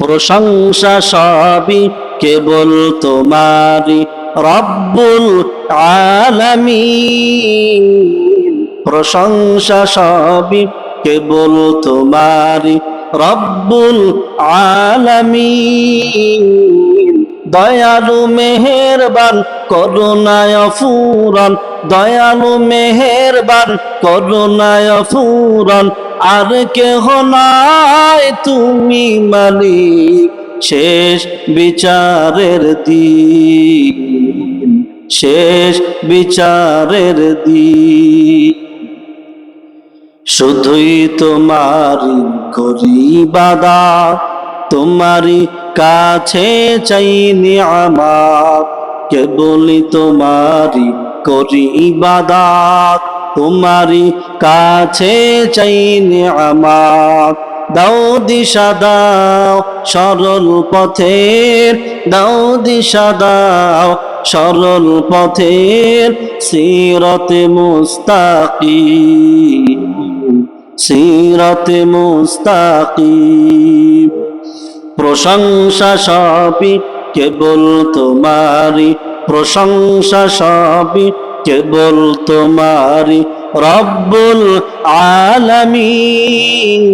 প্রশংসা সবই কেবল তোমারি রব্বুল আলামিন। প্রশংসা সবই কেবল তোমারি রব্বুল আলামিন। দয়ালু মেহেরবান, করুণায় ফুরন দয়ালু মেহেরবান, করুণায় ফুরন আর কেহ নাই, তুমি মালিক। শেষ বিচারের দিন, শেষ বিচারের দিন। শুধুই তোমারি গরিবাদা তোমারি কাছে চাইনি আমার কেবলই তোমারি করি ইবাদাত? তোমারি কাছে চাইনি আমার দাও দিশা, দাও সরল পথের, দাও দিশা, দাও সরল পথের সিরতে মুস্তাকিম সিরতে মুস্তাকিম। প্রশংসা সবই কেবল তোমারি প্রশংসা সবই কেবল তোমারি রব্বুল আলামিন।